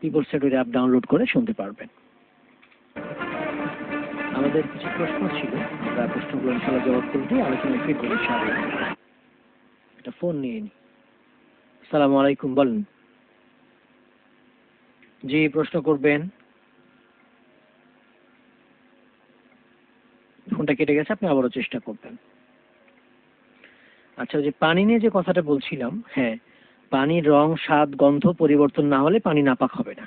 People studio app download করে শুনতে পারবেন। আমাদের কিছু প্রশ্ন ছিল, আমরা প্রশ্নগুলো ইনশাল্লাহ জবাব করে দিয়ে আলোচনায় ফিরবো ইনশাআল্লাহ একটা ফোন নিয়ে নি। সালাম আলাইকুম, বলেন। জি, প্রশ্ন করবেন। ফোনটা কেটে গেছে, আপনি আবারও চেষ্টা করবেন। আচ্ছা যে পানি নিয়ে যে কথাটা বলছিলাম হ্যাঁ পানির রং, স্বাদ, গন্ধ পরিবর্তন না হলে পানি নাপাক হবে না।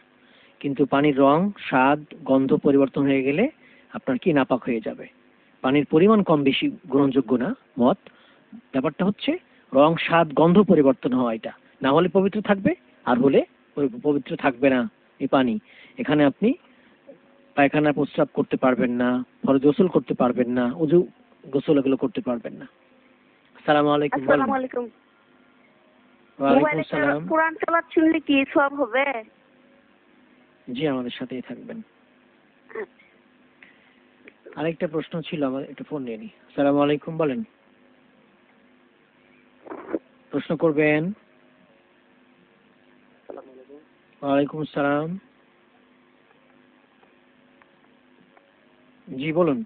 কিন্তু পানির রং, স্বাদ, গন্ধ পরিবর্তন হয়ে গেলে আপনার কি নাপাক হয়ে যাবে? পানির পরিমাণ কম বেশি গ্রহণযোগ্য না, মত। ব্যাপারটা হচ্ছে, রং, স্বাদ, গন্ধ পরিবর্তন হওয়া এটা। না হলে পবিত্র থাকবে, আর হলে পবিত্র থাকবে না এই পানি। এখানে আপনি পায়খানা প্রস্রাব করতে পারবেন না, ফরজ গোসল করতে পারবেন না, উজু গোসল এগুলো করতে পারবেন না। আসসালামু আলাইকুম আসসালামু আলাইকুম। মোবাইলে কোরআন তেলাওয়াত শুনলে কি সব হবে? জি আমাদের সাথেই থাকবেন। আরেকটা প্রশ্ন ছিল আমার একটা ফোন নিয়ে নি। আসসালামু আলাইকুম বলেন। প্রশ্ন করবেন? ওয়ালাইকুম আসসালাম জি বলুন।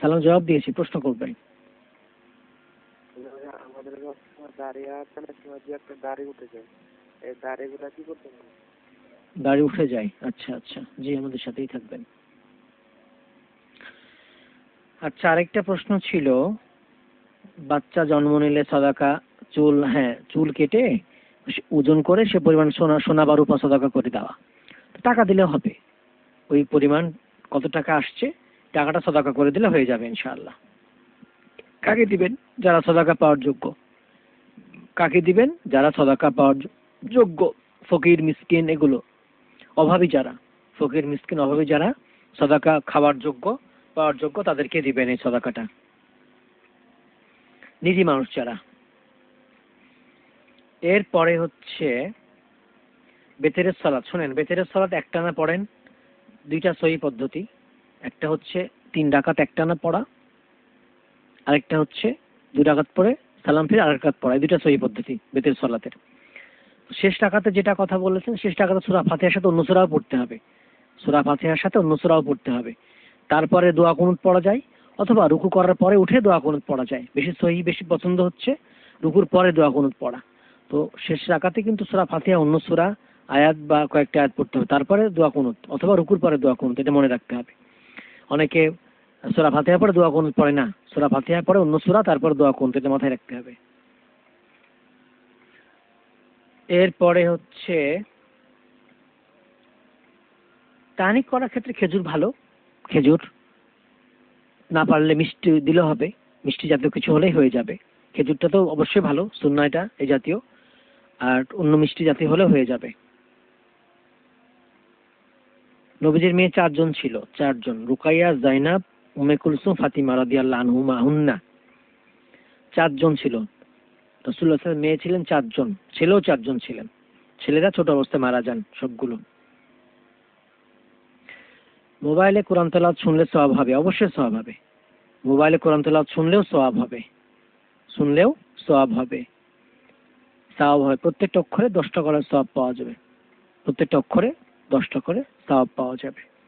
সালাম জবাব দিয়েছি প্রশ্ন করবেন আমাদের দাড়ি উঠে যায়। আচ্ছা আচ্ছা। জি, আমাদের সাথেই থাকবেন। আচ্ছা আরেকটা প্রশ্ন ছিল, বাচ্চা জন্ম নিলে সদাকা চুল হ্যাঁ চুল কেটে ওজন করে সে পরিমাণ সোনা সোনা বা সদাকা করে দেওয়া। টাকা দিলে হবে। ওই পরিমাণ কত টাকা আসছে, টাকাটা সদাকা করে দিলে হয়ে যাবে ইনশাআল্লাহ। কাকে দিবেন? যারা সদাকা পাওয়ার যোগ্য। কাকে দিবেন? যারা সদাকা পাওয়ার যোগ্য। ফকির, মিসকিন এগুলো। অভাবী যারা। ফকির, মিসকিন, অভাবী যারা সদাকা খাওয়ার যোগ্য, পাওয়ার যোগ্য, তাদেরকে দিবেন এই সদাকাটা। নিজি মানুষ যারা। এরপরে হচ্ছে বেতেরের সালাদ। শোনেন, বেতেরের সালাদ একটানা পড়েন দুইটা সহি পদ্ধতি। একটা হচ্ছে তিন ডাকাত একটানা পড়া, আরেকটা হচ্ছে দু ডাকাত পড়ে সালাম ফিরে আরেক রাকাত পড়া এই দুইটা সহি পদ্ধতি, বেতের সালাতের। শেষ টাকাতে যেটা কথা বলেছেন, শেষ টাকাতে সুরা ফাতিহার সাথে অন্য সুরাও পড়তে হবে। সুরা ফাতিহার সাথে অন্য সুরাও পড়তে হবে। তারপরে দোয়া কুনুত পড়া যায়, অথবা রুকু করার পরে উঠে দোয়া কুনুত পড়া যায়। বেশি সহি, বেশি পছন্দ হচ্ছে রুকুর পরে দোয়া কুনুত পড়া। তো শেষ রাকাতে কিন্তু সুরা ফাতিহা, অন্য সুরা, আয়াত বা কয়েকটা আয়াত পড়তে হবে। তারপরে দোয়া কুনুত, অথবা রুকুর পরে দোয়া কুনুত, এটা মনে রাখতে হবে। অনেকে সুরা ফাতিহা পরে দোয়া কুনুত পড়ে না। সুরা ফাতিহা পরে অন্য সুরা, তারপর দোয়া কুনুত এটা মাথায় রাখতে হবে। এরপরে হচ্ছে, টানিক করার ক্ষেত্রে খেজুর ভালো। খেজুর না পারলে মিষ্টি দিলে হবে। মিষ্টি জাতীয় কিছু হলেই হয়ে যাবে। খেজুরটা তো অবশ্যই ভালো সুন্না এটা এই জাতীয়। আর অন্য মিষ্টি জাতীয় হলে হয়ে যাবে। নবীজির মেয়ে চারজন ছিল, চারজন। রুকাইয়া, জাইনাব উমে কুলসুম ফাতিমা রাদিয়াল্লাহু আনহুমা হুন্না। চারজন ছিল। রসুল্লাহ মেয়ে ছিলেন চারজন। ছেলেও চারজন ছিলেন। ছেলেরা ছোট অবস্থায় মারা যান সবগুলো। মোবাইলে কোরআন তেলাওয়াত শুনলে সওয়াব হবে, অবশ্যই সওয়াব হবে। মোবাইলে কোরআন তেলাওয়াত শুনলেও সওয়াব হবে। শুনলেও সওয়াব হবে। সওয়াব হবে। প্রত্যেকটা অক্ষরে দশটা করে সওয়াব পাওয়া যাবে। প্রত্যেকটা অক্ষরে দশটা করে সওয়াব পাওয়া যাবে।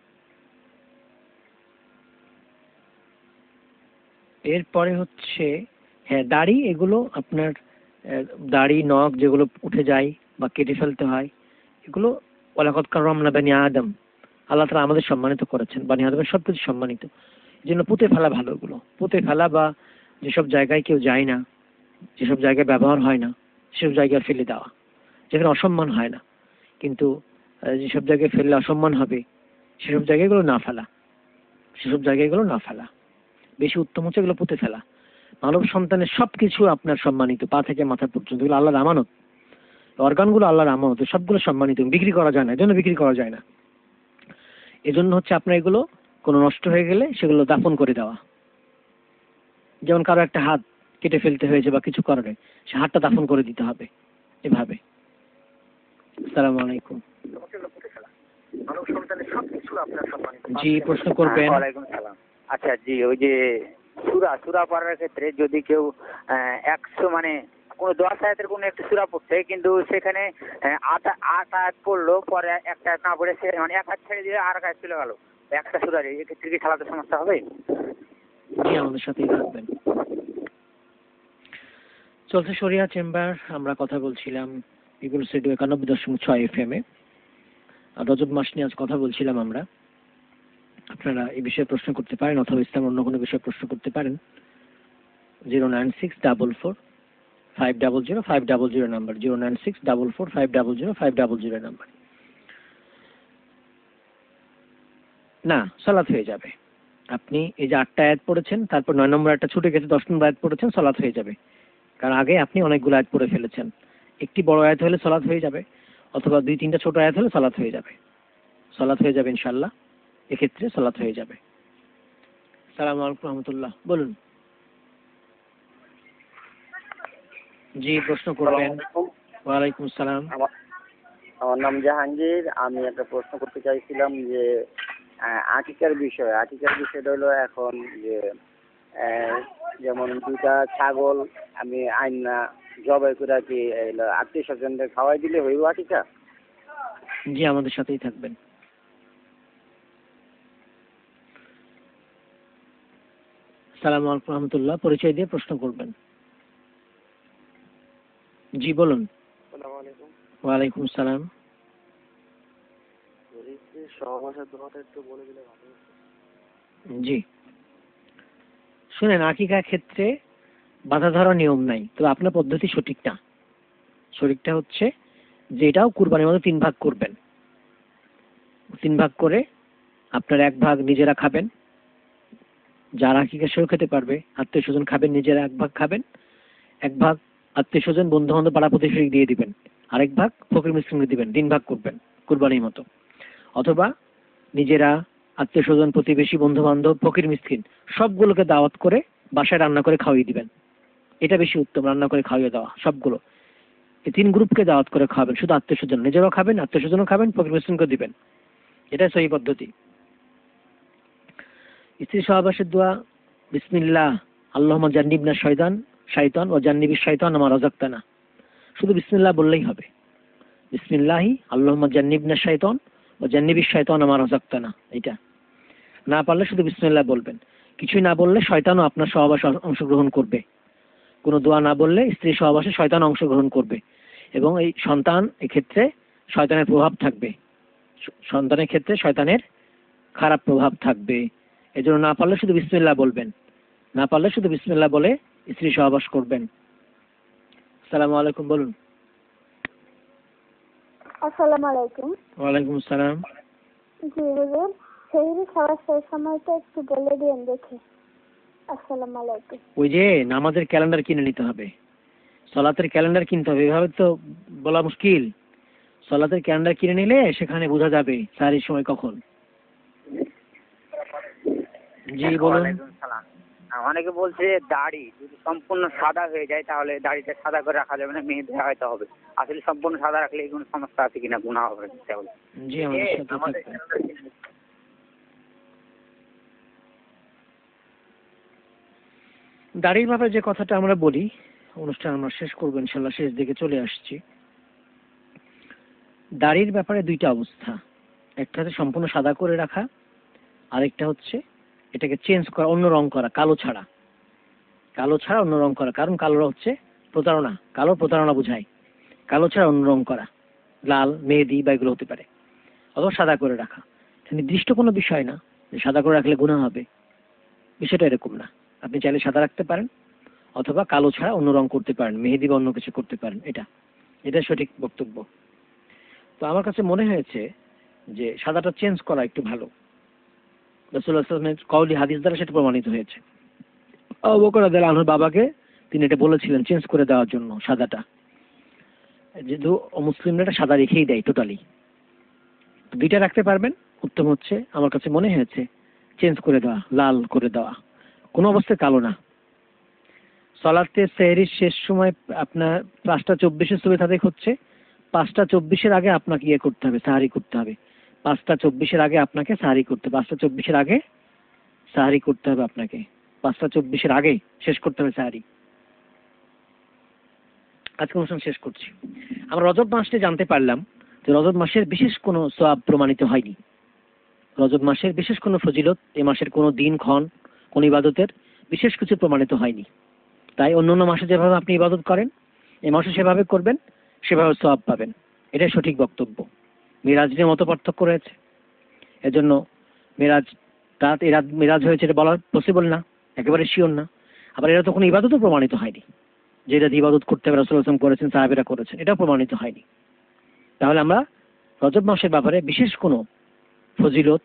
এরপরে হচ্ছে হ্যাঁ দাড়ি এগুলো আপনার দাড়ি, নখ যেগুলো উঠে যায় বা কেটে ফেলতে হয়, এগুলো ওলাকত কারমনা বানি আদম। আল্লাহ তালা আমাদের সম্মানিত করেছেন, বানি আদমের সব কিছু সম্মানিত। এই জন্য পুঁতে ফেলা ভালো এগুলো পুঁতে ফেলা বা যেসব জায়গায় কেউ যায় না, যেসব জায়গায় ব্যবহার হয় না, সেসব জায়গায় ফেলে দেওয়া। যেখানে অসম্মান হয় না। কিন্তু যেসব জায়গায় ফেললে অসম্মান হবে, সেসব জায়গাগুলো না ফেলা। সেসব জায়গাগুলো না ফেলা। বেশি উত্তম হচ্ছে এগুলো পুঁতে ফেলা। মানব সন্তানের সবকিছু আপনার সম্মানিত পা থেকে মাথা পর্যন্ত এগুলো আল্লাহর আমানত। অর্গানগুলো আল্লাহর আমানত সবগুলো সম্মানিত বিক্রি করা যায় না এজন্য বিক্রি করা যায় না। এজন্য হচ্ছে আপনার এগুলো কোনো নষ্ট হয়ে গেলে সেগুলো দাফন করে দেওয়া। যেমন কারও একটা হাত কেটে ফেলতে হয়েছে বা কিছু কারণে সে হাতটা দাফন করে দিতে হবে এভাবে। আসসালামু আলাইকুম। জি প্রশ্ন করবেন। সালাম আচ্ছা জি, ওই যে সুরা সুরা পড়ার ক্ষেত্রে যদি কেউ একশো মানে কোনো দশ আয়াতের কোনো একটা সুরা পড়ছে কিন্তু সেখানে আট আট আয়াত পড়ল, পরে একটা না পড়ে সে মানে এক হাত ছেড়ে দিয়ে আর এক আয়াত চলে গেল। একটা সূরার এক্ষেত্রে কি সালাতে সমস্যা হবে? জি, আমাদের সাথেই থাকবেন। চলছে সরিয়া চেম্বার, আমরা কথা বলছিলাম পিপুলস রেডিও একানব্বই দশমিক ছয় এফ এম এ। রজব মাস নিয়ে আজ কথা বলছিলাম আমরা। আপনারা এই বিষয়ে প্রশ্ন করতে পারেন অথবা ইসলাম অন্য কোনো বিষয়ে প্রশ্ন করতে পারেন। Zero nine six double four five double zero five double zero number. Zero nine six double four five double zero five double zero number. না সালাত হয়ে যাবে। আপনি এই যে আটটা অ্যাড পড়েছেন, তারপর নয় নম্বর একটা ছুটে গেছে, দশ নম্বর অ্যাড পড়েছেন, সলাৎ হয়ে যাবে। কারণ আগে আপনি অনেকগুলো অ্যাড পড়ে ফেলেছেন। একটি বড় আয়াত হলে সলাৎ হয়ে যাবে, অথবা দুই, তিনটা ছোট আয়াত হলে সলাৎ হয়ে যাবে। সলাৎ হয়ে যাবে ইনশাল্লাহ এক্ষেত্রে সলাৎ হয়ে যাবে। সালাম আলাইকুম রহমতুল্লাহ। বলুন। জি প্রশ্ন করবেন। ওয়ালাইকুম সালাম। আমার নাম জাহাঙ্গীর। আমি একটা প্রশ্ন করতে চাইছিলাম যে আকিকার বিষয়। আকিকার বিষয়টা হলো এখন যে যেমন দুটা ছাগল আমি আইনা জবাই করে আর কি আত্মীয় স্বজনদের খাওয়াই দিলে হইব আকিকা? জি আমাদের সাথেই থাকবেন। সালাম আলাইকুম রহমতুল্লাহ পরিচয় দিয়ে প্রশ্ন করবেন। জি বলুন। ওয়ালাইকুম সালাম। জি। শুনেন আকিকার ক্ষেত্রে বাধা ধরা নিয়ম নাই তবে আপনার পদ্ধতি সঠিক না। সঠিকটা হচ্ছে যে এটাও কুরবানির মতো তিন ভাগ করবেন। তিন ভাগ করে আপনার এক ভাগ নিজেরা খাবেন। যারা আকিকা সেও খেতে পারবে। আত্মীয় স্বজন খাবেন, নিজেরা এক ভাগ খাবেন। এক ভাগ আত্মীয় স্বজন বন্ধু বান্ধব পাড়া প্রতিবেশী দিয়ে দিবেন। আরেক ভাগ ফকির মিসকিনকে দিবেন। তিন ভাগ করবেন, কুরবানির মতো। অথবা নিজেরা আত্মীয় স্বজন প্রতিবেশী বন্ধু বান্ধব ফকির মিসকিন সবগুলোকে দাওয়াত করে বাসায় রান্না করে খাওয়িয়ে দিবেন। এটা বেশি উত্তম, রান্না করে খাওয়িয়ে দেওয়া সবগুলো। এই তিন গ্রুপকে দাওয়াত করে খাওয়াবেন। শুধু আত্মীয় স্বজন নিজেরাও খাবেন আত্মীয় স্বজনও খাবেন, ফকির মিসকিনকে দিবেন। এটা সহি পদ্ধতি। স্ত্রী সহবাসের দোয়া, বিসমিল্লাহ আল্লাহমা জান্নিবনা শয়তান শাইতান ও জান্নিবি শয়তান আমার অজাক্তানা শুধু বিসমিল্লাহ বললেই হবে। বিসমিল্লাহি আল্লাহমা জান্নিবনা শয়তান ও জান্নিবি শয়তান আমার অজাক্তানা এটা না পারলে শুধু বিসমিল্লাহ বলবেন। কিছুই না বললে শয়তানও আপনার সহবাসে অংশগ্রহণ করবে। কোনো দোয়া না বললে স্ত্রী সহবাসে শয়তান অংশগ্রহণ করবে। এবং এই সন্তান এক্ষেত্রে শয়তানের প্রভাব থাকবে। সন্তানের ক্ষেত্রে শয়তানের খারাপ প্রভাব থাকবে। এজন্য না পারলে শুধু বিসমিল্লাহ বলবেন। না পারলে শুধু বিসমিল্লাহ বলে স্ত্রী সহবাস করবেন। আসসালামু আলাইকুম বলুন। আসসালামু আলাইকুম। ওয়ালাইকুম আসসালাম। জি হুজুর সেহরি খাওয়ার শেষ সময়টা একটু বলে দিন দেখি। আসসালামু আলাইকুম। ওই যে নামাজের ক্যালেন্ডার কিনে নিতে হবে। সলাতের ক্যালেন্ডার কিনতে হবে এভাবে তো বলা মুশকিল। সলাতের ক্যালেন্ডার কিনে নিলে সেখানে বোঝা যাবে সারির সময় কখন। জি বলুন। ওয়ালাইকুম সালাম। অনেকে বলছে দাড়ি যদি সম্পূর্ণ সাদা হয়ে যায় তাহলে দাড়িটা সাদা করে রাখা যাবে না মেহেদি হয়তো হবে। আসলে সম্পূর্ণ সাদা রাখলে কোনো সমস্যা আছে কিনা গুণা হবে তাহলে জি আমাদের দাড়ির ব্যাপারে যে কথাটা আমরা বলি অনুষ্ঠান আমরা শেষ করব ইনশাল্লাহ শেষ দিকে চলে আসছি। দাড়ির ব্যাপারে দুইটা অবস্থা। একটা হচ্ছে সম্পূর্ণ সাদা করে রাখা আরেকটা হচ্ছে এটাকে চেঞ্জ করা, অন্য রং করা, কালো ছাড়া। কালো ছাড়া অন্য রং করা, কারণ কালো হচ্ছে প্রতারণা, কালো প্রতারণা বোঝায়। কালো ছাড়া অন্য রং করা, লাল, মেহেদি বা এগুলো হতে পারে। অথবা সাদা করে রাখা। নির্দিষ্ট কোনো বিষয় না, যে সাদা করে রাখলে গুণা হবে। বিষয়টা এরকম না। আপনি চাইলে সাদা রাখতে পারেন, অথবা কালো ছাড়া অন্য রং করতে পারেন, মেহেদি বা অন্য কিছু করতে পারেন, এটা। এটা সঠিক বক্তব্য। তো আমার কাছে মনে হয়েছে যে সাদাটা চেঞ্জ করা একটু ভালো। সাল্লামের কওলি হাদিস দ্বারা সেটা প্রমাণিত হয়েছে। আবু বকর রাদিয়াল্লাহু আনহুর বাবাকে তিনি এটা বলেছিলেন চেঞ্জ করে দেওয়ার জন্য সাদাটা যেহেতু মুসলিমরা এটা সাদা রেখেই দেয় টোটালি দুইটা রাখতে পারবেন, উত্তম হচ্ছে আমার কাছে মনে হয়েছে চেঞ্জ করে দেওয়া, লাল করে দেওয়া। কোনো অবস্থায় কালো না। সলাতে সেহরির শেষ সময় আপনার পাঁচটা চব্বিশের সুবিধা তাদের হচ্ছে, পাঁচটা চব্বিশের আগে আপনাকে ইয়ে করতে হবে, সাহারি করতে হবে। পাঁচটা চব্বিশের আগে আপনাকে সাহারি করতে হবে। পাঁচটা চব্বিশের আগে সাহারি করতে হবে আপনাকে। পাঁচটা চব্বিশের আগে শেষ করতে হবে সাহারি। আজকে অনুষ্ঠান শেষ করছি। আমরা রজব মাসটি জানতে পারলাম যে রজব মাসের বিশেষ কোনো সওয়াব প্রমাণিত হয়নি। রজব মাসের বিশেষ কোনো ফজিলত এ মাসের কোনো দিন, ক্ষণ, কোন ইবাদতের বিশেষ কিছু প্রমাণিত হয়নি। তাই অন্য অন্য মাসে যেভাবে আপনি ইবাদত করেন, এ মাসে সেভাবে করবেন, সেভাবে সওয়াব পাবেন। এটাই সঠিক বক্তব্য। মিরাজ নিয়ে মতো পার্থক্য রয়েছে। এজন্য মিরাজ রাত এই রাত মিরাজ হয়েছে এটা বলা পসিবল না, একেবারে শিওর না। আবার এরা তখন ইবাদতও প্রমাণিত হয়নি। যে এটা ইবাদত করতে হবে রাসুল আসলাম করেছেন, সাহাবেরা করেছেন এটা প্রমাণিত হয়নি। তাহলে আমরা রজব মাসের ব্যাপারে বিশেষ কোনো ফজিলত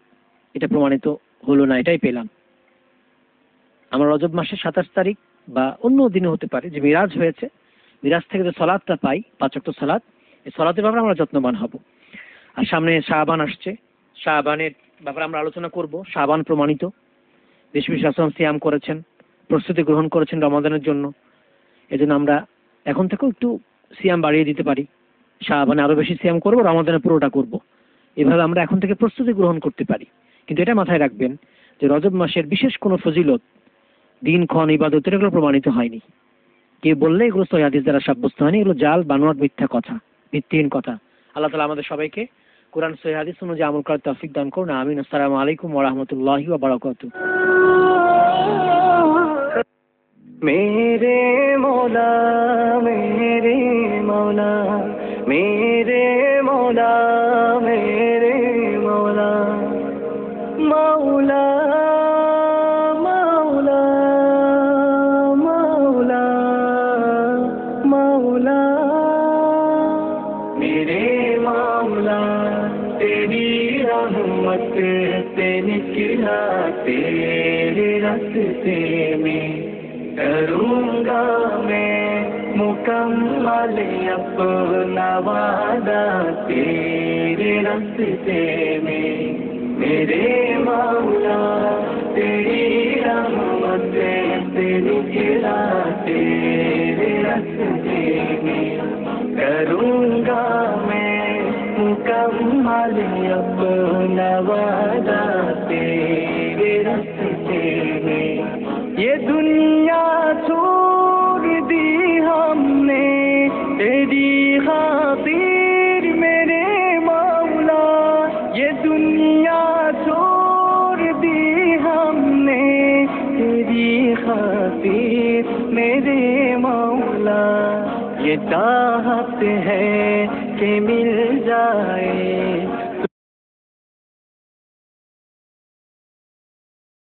এটা প্রমাণিত হলো না, এটাই পেলাম। আমরা রজব মাসের সাতাশ তারিখ বা অন্য দিনে হতে পারে যে মিরাজ হয়েছে, মিরাজ থেকে যে সলাদটা পাই পাঁচক্ত সলাদ এই সলাদের ব্যাপারে আমরা যত্নবান হব। আর সামনে শাহবান আসছে। শাহবানের ব্যাপারে আমরা আলোচনা করব। শাহবান প্রমাণিত। বেশি আসলাম সিয়াম করেছেন, প্রস্তুতি গ্রহণ করেছেন রমাদানের জন্য। এজন্য আমরা এখন থেকেও একটু সিয়াম বাড়িয়ে দিতে পারি। শাহবানে আরও বেশি সিয়াম করব রমাদানে পুরোটা করব। এভাবে আমরা এখন থেকে প্রস্তুতি গ্রহণ করতে পারি। কিন্তু এটা মাথায় রাখবেন যে রজব মাসের বিশেষ কোনো ফজিলত, দিন, ক্ষণ ইবাদতের এগুলো প্রমাণিত হয়নি। কে বললে এগুলো সহিদ দ্বারা সাব্যস্ত হয়নি। এগুলো জাল বানোয়ার মিথ্যা কথা, ভিত্তিহীন কথা। আল্লাহ তালা আমাদের সবাইকে কোরআন, সহি হাদিস অনুযায়ী আমল করার তফিক দান করুন। আমিন। আসসালাম আলাইকুম ওয়া রাহমাতুল্লাহি মেরে মৌলা মেরে মৌলা, মেরে मुकम्मल अपना वादा तेरे रस्ते में मेरे मौला तेरी रहमत चाहत हैं कि मिल जाए